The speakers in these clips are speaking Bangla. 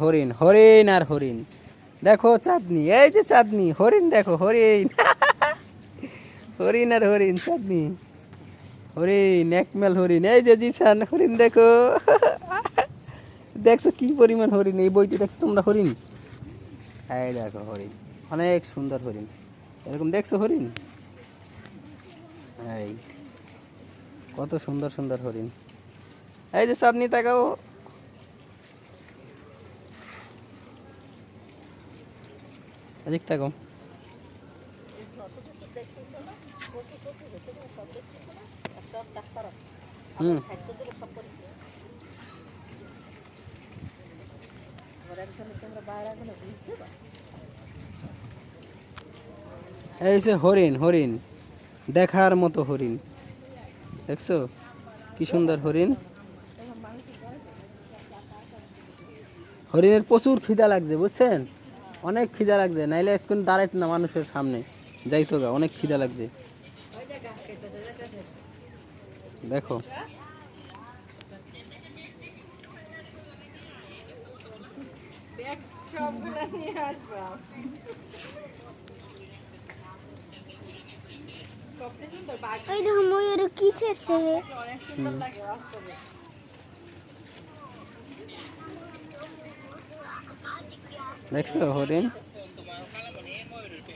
হরিণ হরিণ আর হরিণ। দেখো চাঁদনি, এই যে চাঁদনি, হরিণ দেখো, হরিণ। হরিণ আর হরিণ, চাঁদনি। হরিণ, একমেল হরিণ, এই যে জিসান হরিণ দেখো। দেখছ কি পরিমাণ হরিণ, এই বইতে দেখছ তোমরা হরিণ? এই দেখো হরিণ, অনেক সুন্দর হরিণ। এরকম দেখছ হরিণ? এই, কত সুন্দর সুন্দর হরিণ। এই যে চাঁদনি, তাকাও। এদিক তাকাও হুম। এই যে হরিণ হরিণ। দেখার মতো হরিণ। দেখছ? কি সুন্দর হরিণ। হরিণের প্রচুর খিদা লাগছে, বুঝছেন? অনেক খিদা লাগছে নাইলে এখন দাঁড়াইতো না মানুষের সামনে। যাইতো গা অনেক খিদা লাগছে। দেখো। দেখছ হরিণ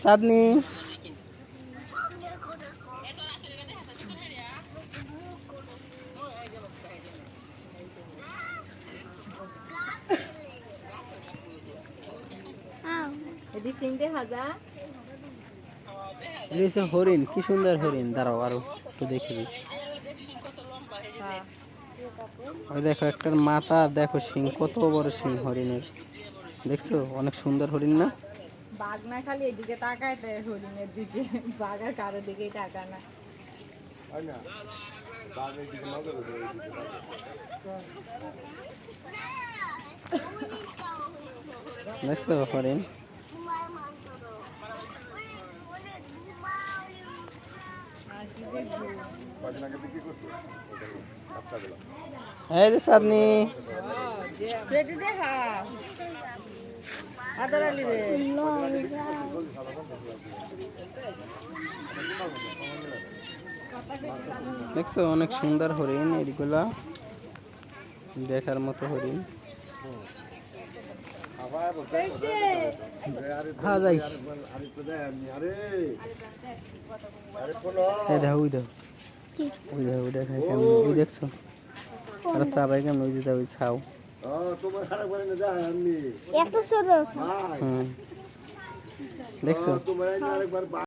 চাঁদনি আও এদি সিংটে হাজা এই হচ্ছে হরিণ কি সুন্দর হরিণ দাঁড়াও আরও একটু দেখে দিই ওই দেখো একটার মাথা দেখো সিং কত বড় সিং হরিণের। দেখছ? অনেক সুন্দর হরিণ না? বাঘ না খালি এদিকে তাকায় তো হরিণের দিকে। বাঘ আর কারোর দিকেই তাকায় না। দেখছ হরিণ? আলি রে দেখছ অনেক সুন্দর হরিণ এইগুলা দেখার মতো হরিণ হ্যাঁ যাই দেখো ওই দেখো। ওই দেখো ওই দেখাই কেমন? ওই দেখছ? আর চাবাই কেমন? ওই যে ওই ছাও। এত ছোট দেখছ?